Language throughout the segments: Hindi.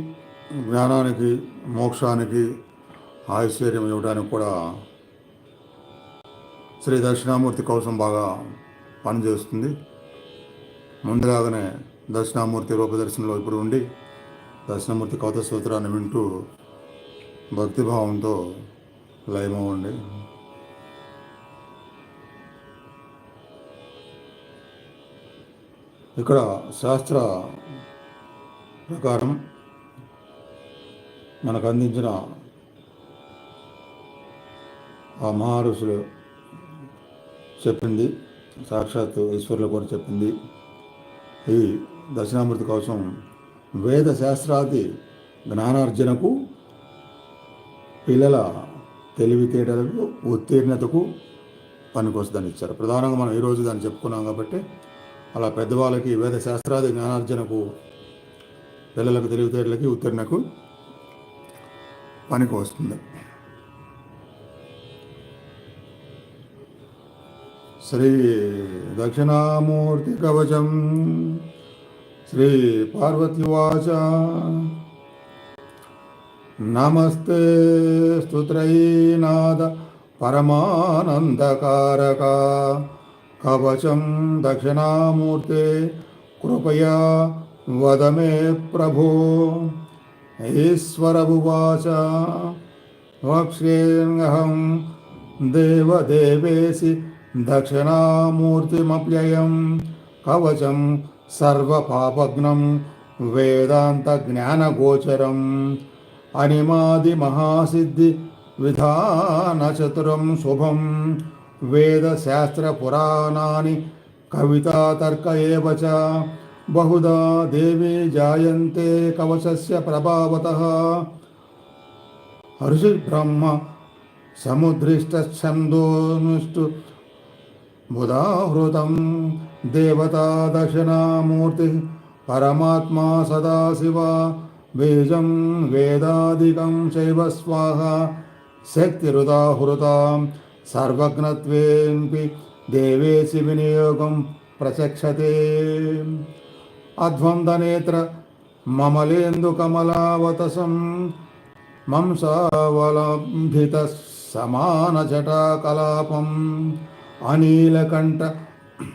జ్ఞానానికి మోక్షానికి ఐశ్వర్యం ఇవ్వడానికి కూడా శ్రీ దక్షిణామూర్తి కోసం బాగా పనిచేస్తుంది. ముందులాగానే దక్షిణామూర్తి రూపదర్శనంలో ఇప్పుడు ఉండి దక్షిణామూర్తి కవత సూత్రాన్ని వింటూ భక్తిభావంతో లయమవ్వండి. ఇక్కడ శాస్త్ర ప్రకారం మనకు అందించిన ఆ మహర్షులు చెప్పింది సాక్షాత్ ఈశ్వరులు కూడా చెప్పింది. ఈ దర్శనామృతి కోసం వేద శాస్త్రాది జ్ఞానార్జనకు పిల్లల తెలివితేటలకు ఉత్తీర్ణతకు పనికొస్తుందని ఇచ్చారు. ప్రధానంగా మనం ఈరోజు దాన్ని చెప్పుకున్నాం కాబట్టి అలా పెద్దవాళ్ళకి వేద శాస్త్రాది జ్ఞానార్జనకు పిల్లలకు తెలివితేటలకి ఉత్తీర్ణకు పనికి వస్తుంది. శ్రీ దక్షిణామూర్తి కవచం శ్రీ పార్వతివాచ నమస్తే స్తుత్రైనాద పరమానందకారక. కవచం దక్షిణామూర్తే కృపయా వద మే ప్రభో. ఈశ్వరభువాచ వక్ష్యేహం దేవదేవేసి దక్షిణామూర్తిమప్యయం కవచం సర్వపాపగ్నం వేదాంతజ్ఞానగోచరం అనిమాది మహాసిద్ధి విధానచతురం శుభం వేదశాస్త్రపురాణాని కవితాతర్క बहुधा देवी जायन्ते कवचस्य प्रभावतः। हर्षिब्रह्म समुद्रिष्टच्छन्दोनुष्टु बुधाहृतं देवता दक्षिणामूर्तिः, परमात्मा सदाशिव। बीजं वेदादिकं चैव स्वाहा। शक्तिरुदाहृतां सर्वज्ञत्वेऽपि देवेशि विनियोगं प्रचक्षते। అధ్వందనేత్ర మమలేందు కమలావతసం మంసావలంభిత సమాన జటాకలాపం అనీలకంఠ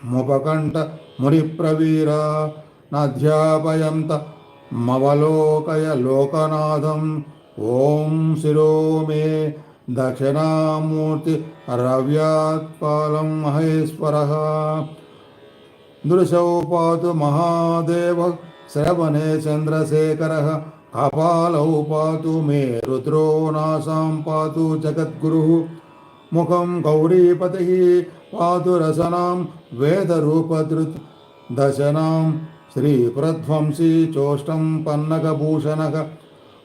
ముపకంఠ మునిప్రవీర నధ్యాపయంత మవలోకయ లోకనాథం ఓం శిరో మే దక్షిణామూర్తి రవ్యాత్పాలం మహేశ్వర दृशौपातु महादेव, श्रवणे चन्द्रशेखरः कपालौ पातु मे रुद्रो नासां पातु जगद्गुरुः। मुखं गौरीपतिः पातु रसनां वेदरूपधृत् दशनां श्रीप्रध्वंसी चोष्टं पन्नकभूषणः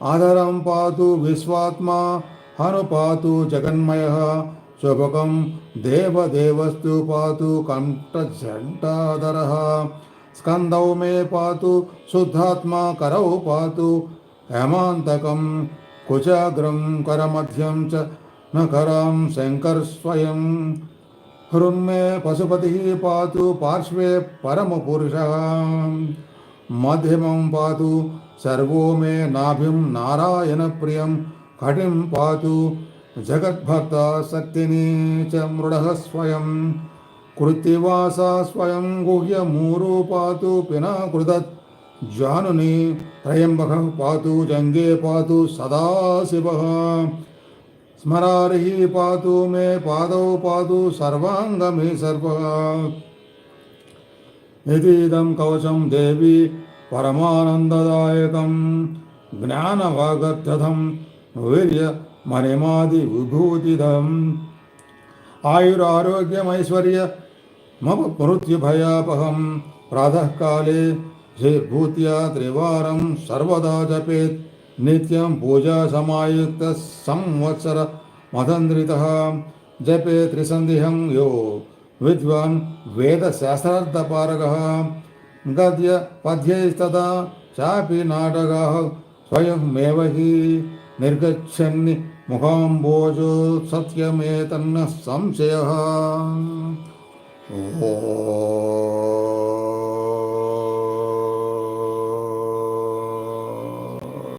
आदरं पातु विश्वात्मा हनु पातु जगन्मयः। शुभकं देवदेवस्तु पातु कण्ठजण्टाधरः स्कन्दौ मे पातु, शुद्धात्मा करौ पातु, हेमान्तकं कुचाग्रं करमध्यं च न करां शङ्करस्वयं हृन्मे पशुपतिः पातु, पार्श्वे परमपुरुषः। मध्यमं पातु, सर्वो मे नाभिं नारायणप्रियं, कटिं पातु जगद्भर्ता शक्तिनी च मृडः स्वयं, कृतिवासा स्वयं गुह्यमूरो पातु पिना कृदत्। जानुनी त्रयम्बकः पातु, जङ्गे पातु सदाशिवः स्मरार्हि पातु, मे पादौ पातु, सर्वाङ्गमे सर्वः। यदीदं कवचं देवी परमानन्ददायकं ज्ञानवागर्थं वीर्य മറിമാതി വിഭൂതിതം ആയുരാരോഗ്യമൈശ്വര്യ മമ മൃത്യുഭയാപഹം പ്രാതകാലേ ശ്രീഭൂത്യ ത്രിവാരം സർവദാ ജപേത് नित्यं पूजासमायुक्तः संवत्सर मदन्द्रितः। जपे त्रिसन्धिहं यो विद्वान् वेदशास्त्रार्थपारगः। गद्य पद्यैस्तदा चापि नाटकः स्वयमेव हि मुखाम्बोजो सत्यमेतन्नः संशयः। ओ